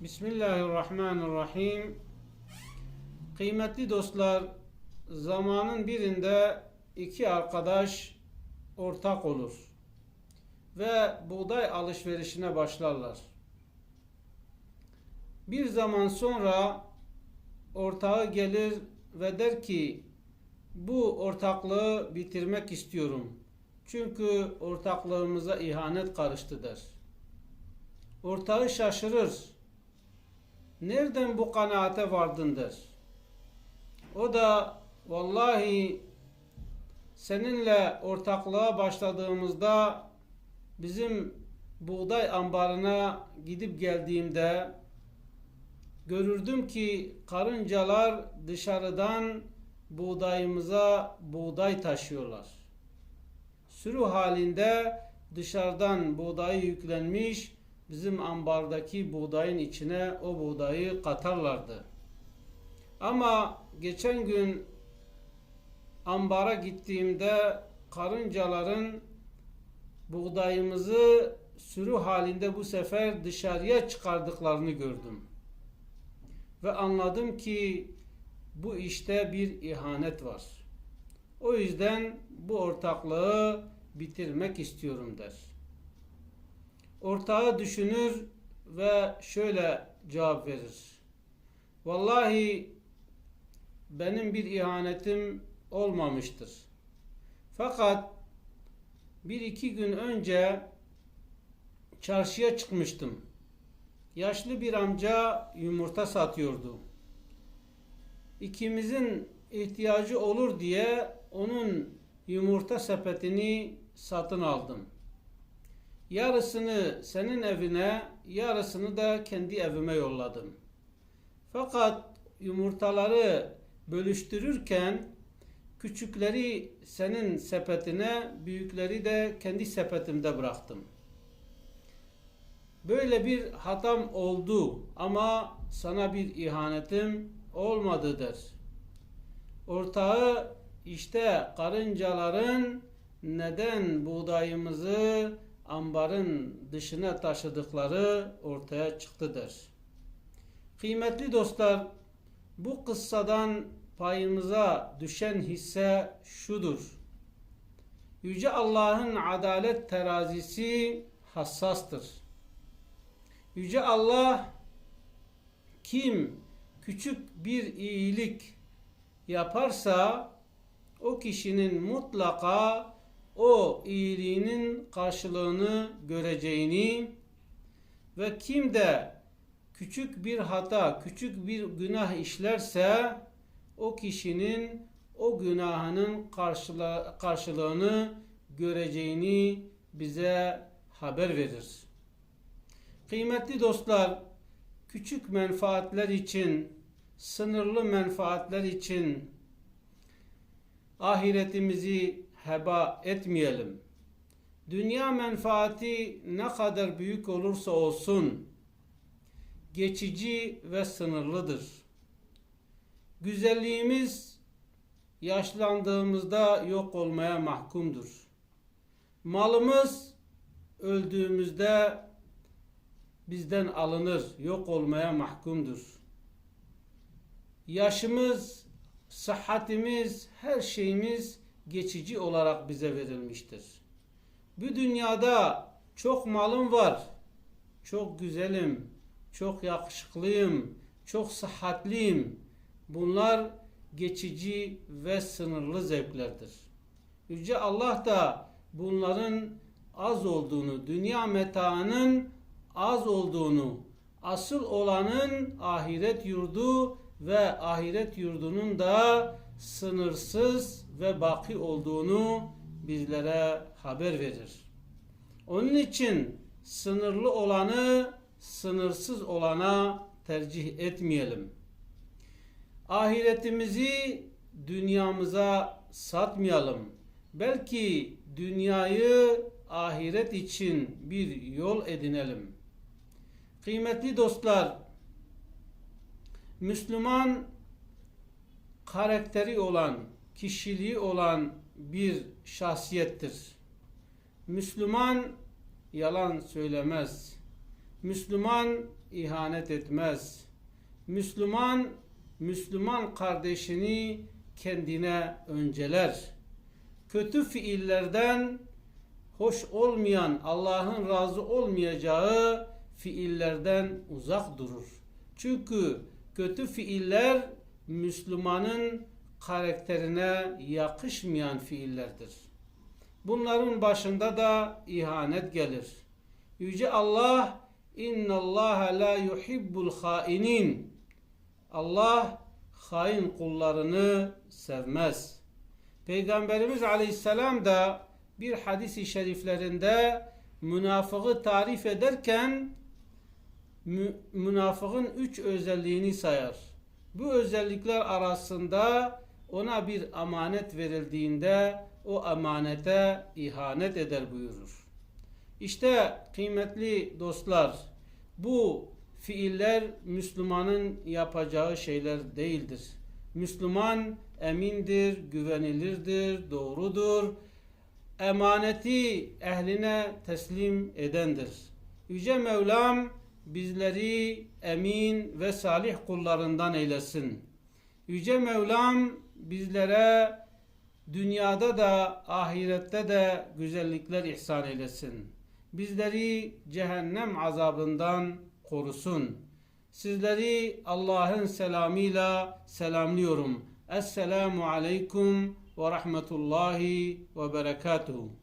Bismillahirrahmanirrahim. Kıymetli dostlar, zamanın birinde iki arkadaş ortak olur ve buğday alışverişine başlarlar. Bir zaman sonra ortağı gelir ve der ki bu ortaklığı bitirmek istiyorum. Çünkü ortaklığımıza ihanet karıştı der. Ortağı şaşırır. Nereden bu kanaate vardın der. O da vallahi seninle ortaklığa başladığımızda bizim buğday ambarına gidip geldiğimde görürdüm ki karıncalar dışarıdan buğdayımıza buğday taşıyorlar. Sürü halinde dışarıdan buğdayı yüklenmiş bizim ambardaki buğdayın içine o buğdayı katarlardı. Ama geçen gün ambara gittiğimde karıncaların buğdayımızı sürü halinde bu sefer dışarıya çıkardıklarını gördüm. Ve anladım ki bu işte bir ihanet var. O yüzden bu ortaklığı bitirmek istiyorum der. Ortağı düşünür ve şöyle cevap verir. Vallahi benim bir ihanetim olmamıştır. Fakat bir iki gün önce çarşıya çıkmıştım. Yaşlı bir amca yumurta satıyordu. İkimizin ihtiyacı olur diye onun yumurta sepetini satın aldım. Yarısını senin evine, yarısını da kendi evime yolladım. Fakat yumurtaları bölüştürürken küçükleri senin sepetine, büyükleri de kendi sepetimde bıraktım. Böyle bir hatam oldu ama sana bir ihanetim olmadı der. Ortağı işte karıncaların neden buğdayımızı ambarın dışına taşıdıkları ortaya çıktı der. Kıymetli dostlar, bu kıssadan payımıza düşen hisse şudur. Yüce Allah'ın adalet terazisi hassastır. Yüce Allah kim küçük bir iyilik yaparsa o kişinin mutlaka o iyiliğinin karşılığını göreceğini ve kim de küçük bir hata, küçük bir günah işlerse o kişinin o günahının karşılığını göreceğini bize haber verir. Kıymetli dostlar, küçük menfaatler için, sınırlı menfaatler için ahiretimizi heba etmeyelim. Dünya menfaati ne kadar büyük olursa olsun geçici ve sınırlıdır. Güzelliğimiz yaşlandığımızda yok olmaya mahkumdur. Malımız öldüğümüzde bizden alınır, yok olmaya mahkumdur. Yaşımız, sıhhatimiz, her şeyimiz geçici olarak bize verilmiştir. Bu dünyada çok malım var, çok güzelim, çok yakışıklıyım, çok sıhhatliyim. Bunlar geçici ve sınırlı zevklerdir. Yüce Allah da bunların az olduğunu, dünya metaının az olduğunu, asıl olanın ahiret yurdu ve ahiret yurdunun da sınırsız ve baki olduğunu bizlere haber verir. Onun için sınırlı olanı sınırsız olana tercih etmeyelim. Ahiretimizi dünyamıza satmayalım. Belki dünyayı ahiret için bir yol edinelim. Kıymetli dostlar, Müslüman karakteri olan, kişiliği olan bir şahsiyettir. Müslüman yalan söylemez. Müslüman ihanet etmez. Müslüman Müslüman kardeşini kendine önceler. Kötü fiillerden hoş olmayan, Allah'ın razı olmayacağı fiillerden uzak durur. Çünkü kötü fiiller Müslümanın karakterine yakışmayan fiillerdir. Bunların başında da ihanet gelir. Yüce Allah inna Allah la yuhibbul hainin. Allah hain kullarını sevmez. Peygamberimiz Aleyhisselam da bir hadisi şeriflerinde münafığı tarif ederken mü- münafığın üç özelliğini sayar. Bu özellikler arasında ona bir amanet verildiğinde o emanete ihanet eder buyurur. İşte kıymetli dostlar bu fiiller Müslümanın yapacağı şeyler değildir. Müslüman emindir, güvenilirdir, doğrudur. Emaneti ehline teslim edendir. Yüce Mevlam bizleri emin ve salih kullarından eylesin. Yüce Mevlam bizlere dünyada da ahirette de güzellikler ihsan eylesin. Bizleri cehennem azabından korusun. Sizleri Allah'ın selamıyla selamlıyorum. Esselamu aleyküm ve rahmetullahi ve berekatuhu.